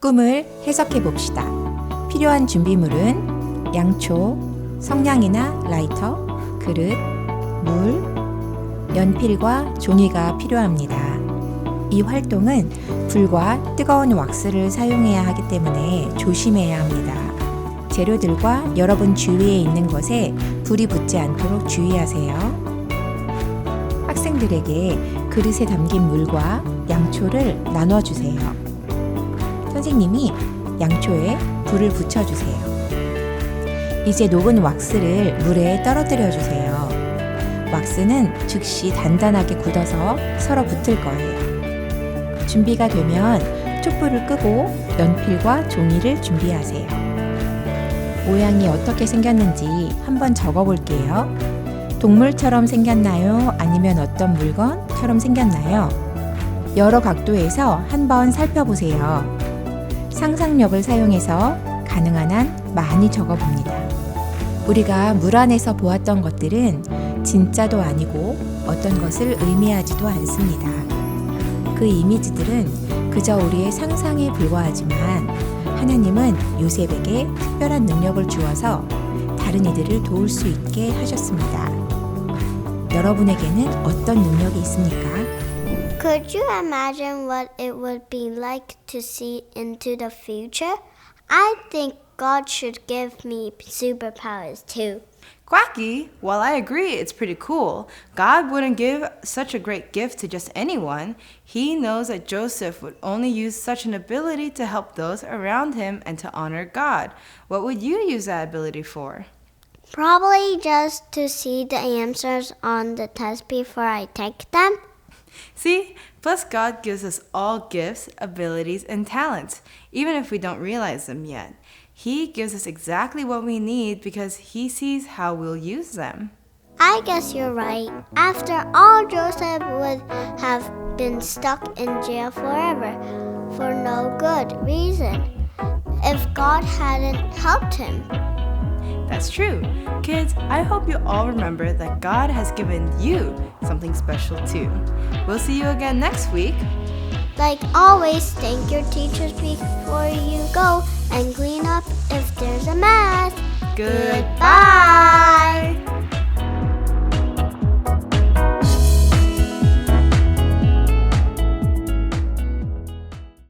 꿈을 해석해 봅시다. 필요한 준비물은 양초, 성냥이나 라이터, 그릇, 물, 연필과 종이가 필요합니다. 이 활동은 불과 뜨거운 왁스를 사용해야 하기 때문에 조심해야 합니다. 재료들과 여러분 주위에 있는 것에 불이 붙지 않도록 주의하세요. 학생들에게 그릇에 담긴 물과 양초를 나눠주세요. 선생님이 양초에 불을 붙여주세요. 이제 녹은 왁스를 물에 떨어뜨려 주세요. 왁스는 즉시 단단하게 굳어서 서로 붙을 거예요. 준비가 되면 촛불을 끄고 연필과 종이를 준비하세요. 모양이 어떻게 생겼는지 한번 적어 볼게요. 동물처럼 생겼나요? 아니면 어떤 물건처럼 생겼나요? 여러 각도에서 한번 살펴보세요. 상상력을 사용해서 가능한 한 많이 적어 봅니다. 우리가 물 안에서 보았던 것들은 진짜도 아니고 어떤 것을 의미하지도 않습니다. 그 이미지들은 그저 우리의 상상에 불과하지만 하나님은 요셉에게 특별한 능력을 주어서 다른 이들을 도울 수 있게 하셨습니다. 여러분에게는 어떤 능력이 있습니까? Could you imagine what it would be like to see into the future? I think God should give me superpowers too. Quacky, while I agree it's pretty cool, God wouldn't give such a great gift to just anyone. He knows that Joseph would only use such an ability to help those around him and to honor God. What would you use that ability for? Probably just to see the answers on the test before I take them. See, plus God gives us all gifts, abilities, and talents, even if we don't realize them yet. He gives us exactly what we need because He sees how we'll use them. I guess you're right. After all, Joseph would have been stuck in jail forever for no good reason if God hadn't helped him. That's true. Kids, I hope you all remember that God has given you something special too. We'll see you again next week. Like always, thank your teachers before you go and clean up if there's a mess. Goodbye. Bye.